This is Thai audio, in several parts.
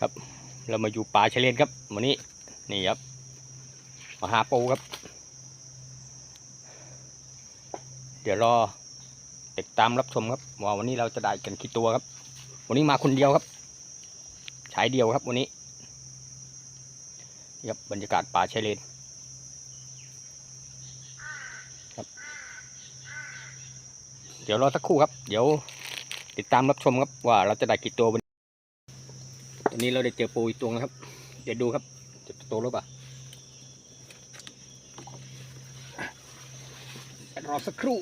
ครับ เรามาอยู่ป่าชายเลนครับวันนี้นี่ครับมาหาปูครับ เดี๋ยวรอติดตามรับชมครับว่าวันนี้เราจะได้กันกี่ตัวครับ วันนี้มาคนเดียวครับฉายเดียวครับวันนี้นี่ครับบรรยากาศป่าชายเลนครับ เดี๋ยวรอสักครู่ครับ เดี๋ยวติดตามรับชมครับว่าเราจะได้กี่ตัว วันนี้เราได้เจอปูอีกตัวนะครับ เดี๋ยวดูครับจะโตหรือเปล่ารอสักครู่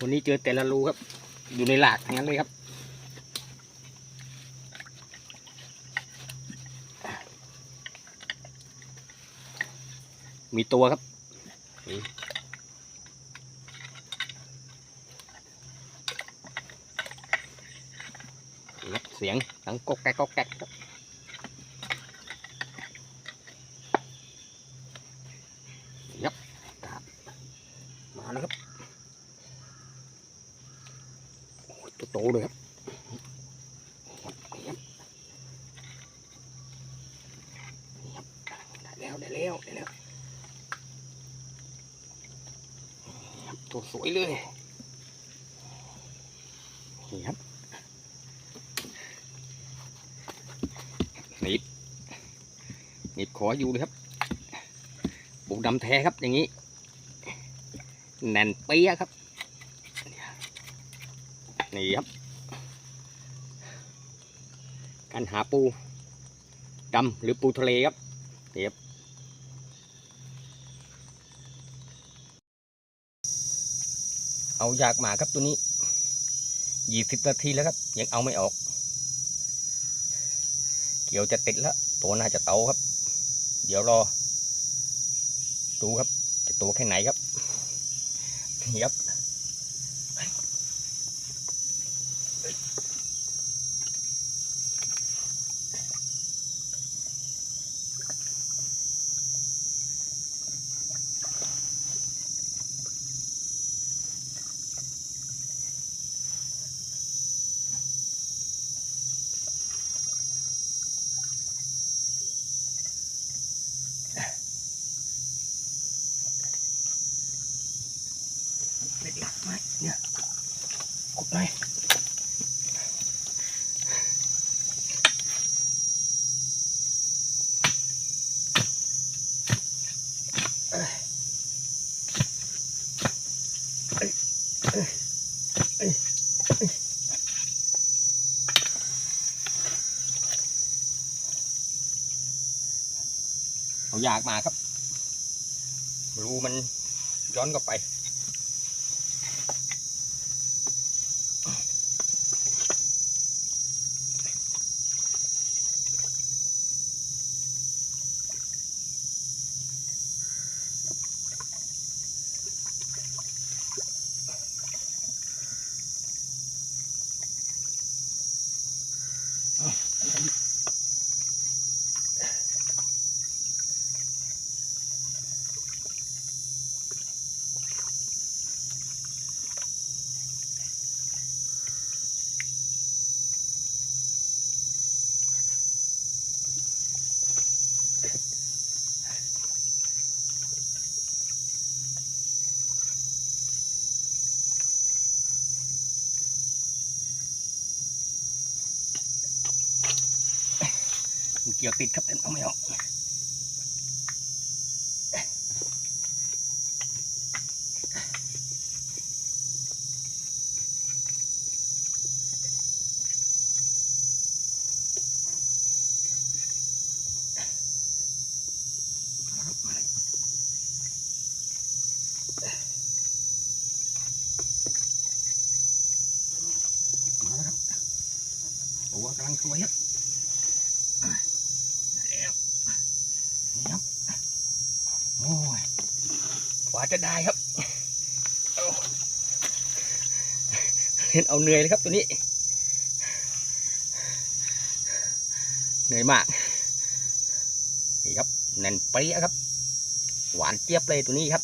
วันนี้เจอแต่ละรูครับ อยู่ในหลากทั้งนั้นเลยครับมีตัวครับนี่นี่ครับเสียงดังก๊อกแก๊กก๊อกแก๊กครับนี่ครับครับมาแล้วครับโอ้ยตัวโตเลยครับนี่ครับนี่ครับได้แล้วได้แล้วได้แล้วนี่ครับตัวสวยเลยนี่ครับ หนีบหนีบขออยู่เลยครับปูดำแท้ครับอย่างนี้แน่นเปี้ยครับนี่ครับ การหาปูดำหรือปูทะเลครับนี่ครับเอาอยากหมาครับตัวนี้ยี่สิบนาทีแล้วครับ ยังเอาไม่ออก กี่ยวจะติดแล้ว ตัวน่าจะโตครับ เดี๋ยวรอ ดูครับ จะตัวแค่ไหนครับนี่ครับ ไหมเนี่ยกดหน่อยเอ้ยเอ้ยเอ้ยเอ้ยเอ้ยเอาอยากมาครับรูมันย้อนกลับไป เกี่ยวติดครับแต่เอาไม่ออกโอ้กำลังสวยครับ แล้วนี่ครับ โอ้ยก ว่าจะได้ครับเห็นเอาเหนื่อยเลยครับตัวนี้ เหนื่อยมาก นี่ครับแน่นเปี้ยะครับ หวานเจี๊ยบเลยตัวนี้ครับ